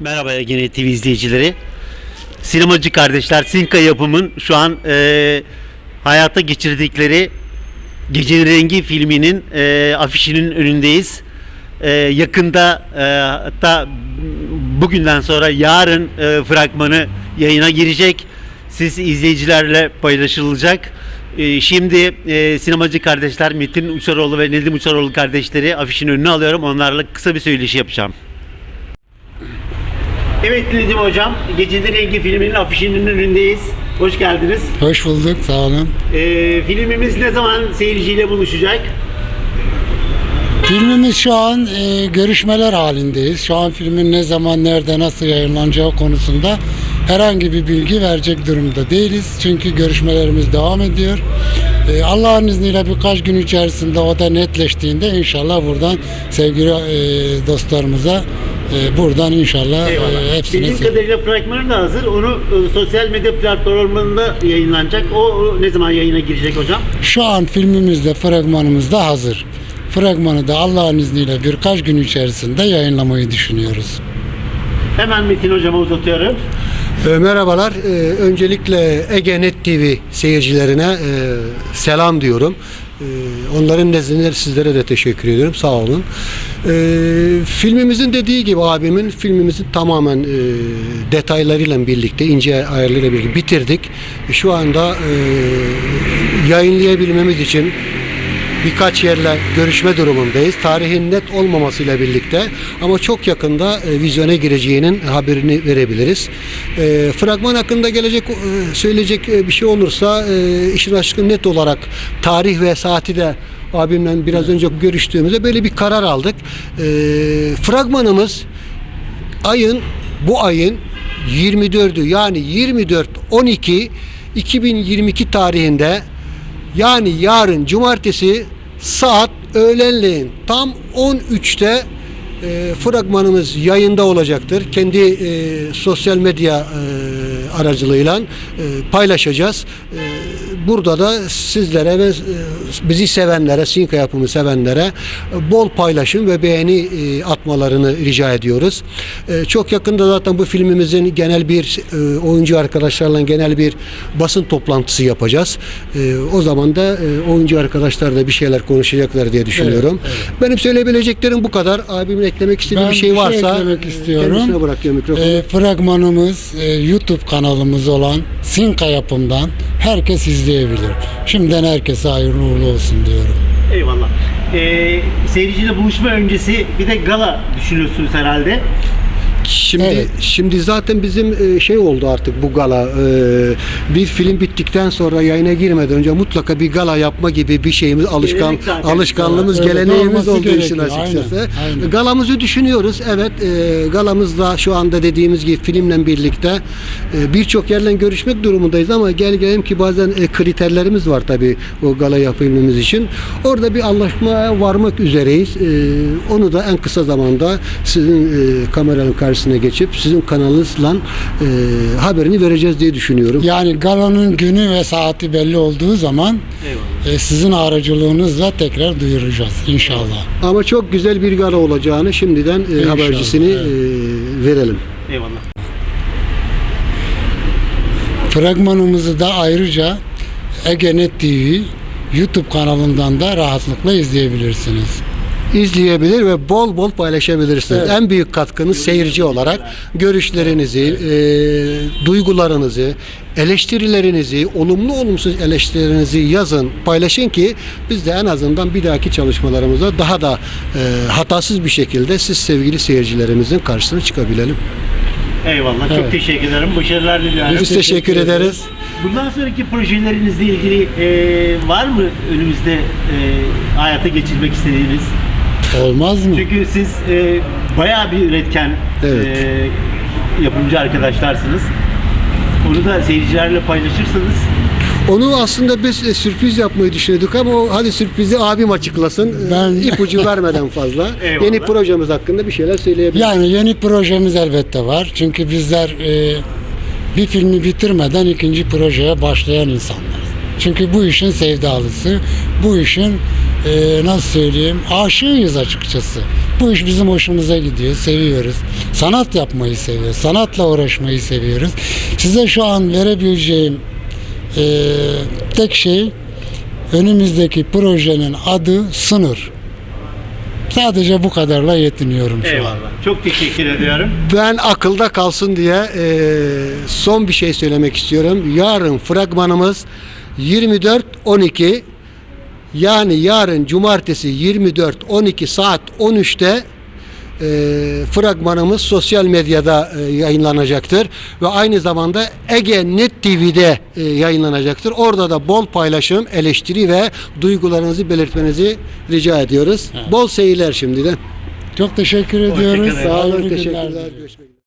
Merhaba Ege TV izleyicileri. Sinemacı kardeşler Sinka yapımın şu an e, hayata geçirdikleri Gecenin Rengi filminin e, afişinin önündeyiz. E, yakında e, hatta bugünden sonra yarın e, fragmanı yayına girecek. Siz izleyicilerle paylaşılacak. E, şimdi e, sinemacı kardeşler Metin Uçaroğlu ve Nedim Uçaroğlu kardeşleri afişin önüne alıyorum. Onlarla kısa bir söyleşi yapacağım. Evet Nedim Hocam, Gecenin Rengi filminin afişinin önündeyiz. Hoş geldiniz. Hoş bulduk, sağ olun. Ee, filmimiz ne zaman seyirciyle buluşacak? Filmimiz şu an e, görüşmeler halindeyiz. Şu an filmin ne zaman, nerede, nasıl yayınlanacağı konusunda herhangi bir bilgi verecek durumda değiliz. Çünkü görüşmelerimiz devam ediyor. E, Allah'ın izniyle birkaç gün içerisinde o da netleştiğinde inşallah buradan sevgili e, dostlarımıza e, buradan inşallah Eyvallah. e, hepsine Bildiğim kadarıyla fragmanı da hazır. Onu e, sosyal medya platformlarında yayınlanacak. O, o ne zaman yayına girecek hocam? Şu an filmimizde, fragmanımız da hazır. Fragmanı da Allah'ın izniyle birkaç gün içerisinde yayınlamayı düşünüyoruz. Hemen Metin hocama uzatıyorum. E, Merhabalar. E, Öncelikle Egenet TV seyircilerine e, selam diyorum. E, Onların nezdinde sizlere de teşekkür ediyorum. Sağ olun. E, Filmimizin dediği gibi abimin filmimizin tamamen e, detaylarıyla birlikte, ince ayarlarıyla birlikte bitirdik. Şu anda e, yayınlayabilmemiz için birkaç yerle görüşme durumundayız. Tarihin net olmamasıyla birlikte ama çok yakında e, vizyona gireceğinin haberini verebiliriz. E, fragman hakkında gelecek e, söyleyecek e, bir şey olursa işin açıkçası net olarak tarih ve saati de abimle biraz önce görüştüğümüzde böyle bir karar aldık. E, fragmanımız ayın bu ayın 24'ü yani 24 12 2022 tarihinde yani yarın cumartesi saat öğlenleyin tam 13'te e, fragmanımız yayında olacaktır. Kendi e, sosyal medya e, aracılığıyla e, paylaşacağız. E, burada da sizlere ve e, bizi sevenlere, Sinka yapımı sevenlere e, bol paylaşım ve beğeni e, atmalarını rica ediyoruz. E, çok yakında zaten bu filmimizin genel bir e, oyuncu arkadaşlarla genel bir basın toplantısı yapacağız. E, o zaman da e, oyuncu arkadaşlar da bir şeyler konuşacaklar diye düşünüyorum. Benim söyleyebileceklerim bu kadar. Abimin eklemek istediği Ben bir şey varsa eklemek istiyorum. kendisine bırakıyorum mikrofonu. Ee, fragmanımız e, YouTube kanalımız olan Sinka yapımdan herkes izleyebilir. Şimdiden herkese hayırlı uğurlu olsun diyorum. Eyvallah. Ee, seyirciyle buluşma öncesi bir de gala düşünüyorsunuz herhalde. Şimdi Evet. şimdi zaten bizim e, şey oldu artık bu gala. E, Bir film bittikten sonra yayına girmeden önce mutlaka bir gala yapma gibi bir şeyimiz alışkan alışkanlığımız, Evet, geleneğimiz olduğu için açıkçası. Aynen, aynen. Galamızı düşünüyoruz. Evet, e, galamızda şu anda dediğimiz gibi filmle birlikte birçok yerle görüşmek durumundayız ama gel gelelim ki bazen kriterlerimiz var tabii o gala yapabilmemiz için. Orada bir anlaşmaya varmak üzereyiz. Onu da en kısa zamanda sizin kameranın karşısına geçip sizin kanalınızla e, haberini vereceğiz diye düşünüyorum. Yani galanın günü ve saati belli olduğu zaman Eyvallah. e, sizin aracılığınızla tekrar duyuracağız inşallah. Ama çok güzel bir gala olacağını şimdiden e, İnşallah, habercisini evet. e, verelim. Eyvallah. Fragmanımızı da ayrıca Egenet TV YouTube kanalından da rahatlıkla izleyebilirsiniz. İzleyebilir ve bol bol paylaşabilirsiniz. Evet. En büyük katkınız seyirci olarak görüşlerinizi, e, duygularınızı, eleştirilerinizi, olumlu olumsuz eleştirilerinizi yazın, paylaşın ki biz de en azından bir dahaki çalışmalarımızda daha da e, hatasız bir şekilde siz sevgili seyircilerimizin karşısına çıkabilelim. Eyvallah. Çok Evet. teşekkür ederim. Başarılar diliyorum. Biz teşekkür ederiz. Bundan sonraki projelerinizle ilgili e, var mı önümüzde e, hayata geçirmek istediğiniz? Olmaz mı? Çünkü siz e, bayağı bir üretken Evet. e, yapımcı arkadaşlarsınız. Onu da seyircilerle paylaşırsanız Onu aslında biz e, sürpriz yapmayı düşünüyorduk ama o, hadi sürprizi abim açıklasın. E, Ben- ipucu vermeden fazla. Eyvallah. Yeni projemiz hakkında bir şeyler söyleyebiliriz. Yani yeni projemiz elbette var. Çünkü bizler e, bir filmi bitirmeden ikinci projeye başlayan insanlarız. Çünkü bu işin sevdalısı, bu işin e, nasıl söyleyeyim aşığıyız açıkçası. Bu iş bizim hoşumuza gidiyor, seviyoruz. Sanat yapmayı seviyoruz, sanatla uğraşmayı seviyoruz. Size şu an verebileceğim eee, tek şey önümüzdeki projenin adı Sınır. Sadece bu kadarla yetiniyorum şu an. Eyvallah. Çok teşekkür ediyorum. Ben akılda kalsın diye e, son bir şey söylemek istiyorum. Yarın fragmanımız 24-12 yani yarın cumartesi 24-12 saat 13'te e, fragmanımız sosyal medyada e, yayınlanacaktır ve aynı zamanda Ege Net TV'de e, yayınlanacaktır. Orada da bol paylaşım, eleştiri ve duygularınızı belirtmenizi rica ediyoruz. Bol seyirler şimdiden. Çok teşekkür ediyoruz. Sağ olun, teşekkürler. Görüşmek üzere.